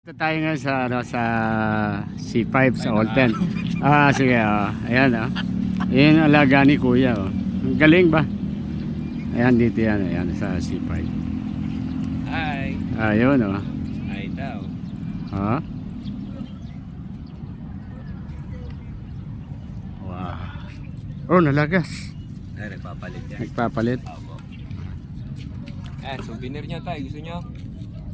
Ito tayo ngayon sa, ano, sa C5 sa Olten. Ah, sige. ah. ayan, ah. Ayan ang alaga ni Kuya. Oh. Ang galing ba? Ayan, dito yan. Ayan, sa C5. Hi. Ayun, oh. Hi daw. Ha? Wow. Oh, nalagas. Ay, nagpapalit yan. Nagpapalit. Opo. Eh, souvenir niya tayo. Gusto niyo?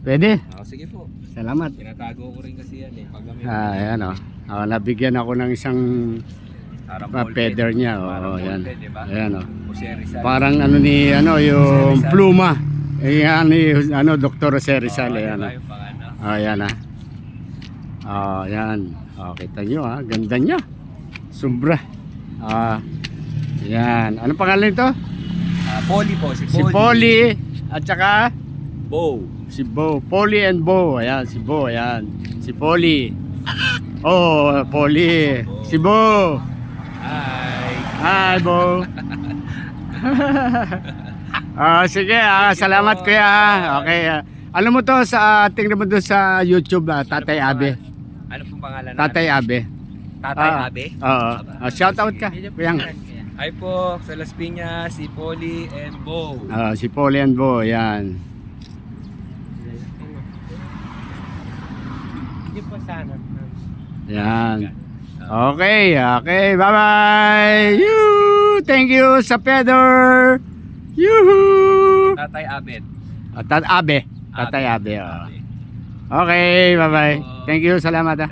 Pwede. Ako, sige po. Salamat. Tinatago ko rin kasi yan eh. Pag Ah, ayan, oh. Ah, nabigyan ako ng isang Parang pa feather niya. Parang Oh, ayan. ballpen, di ba? Ayan, oh. Jose Rizal. Parang ano ni ano yung pluma. Ayan ni ano Dr. Jose Rizal Oo, ayan. ah. pang ano? Oh, ayan ah. Oh, ayan. Oh, kita nyo ah, ganda niya. Sobra. Ah. Ayan. Anong pangalan nito? Ah, Polly po. Si Si Polly. Polly at saka Bo. si Bo. Polly and Bo. Ayan, si Bo. Ayan. Si Polly. Oh, Polly. Si Bo. Hi. Hi, Bo. Ah, sige, ah, salamat kuya. ah. Okay. ah. Alam mo to sa tingnan mo doon sa YouTube ah, Tatay Abe. Ano pong pangalan Tatay Abe. Tatay Ah, Abe? Oo. Ah, shout out ka. Kuyang. Hi po sa Las Piñas, si Polly and Bo. Ah, si Paul and Bo, yan. Hindi po sana. Yan. Okay, okay. Bye-bye. Yoo! Thank you sa Pedro. Yoo! Tatay Abet. Ah, Tat Abe. Tatay Abe. oh. Abe. Okay, bye-bye. Thank you. Salamat ah.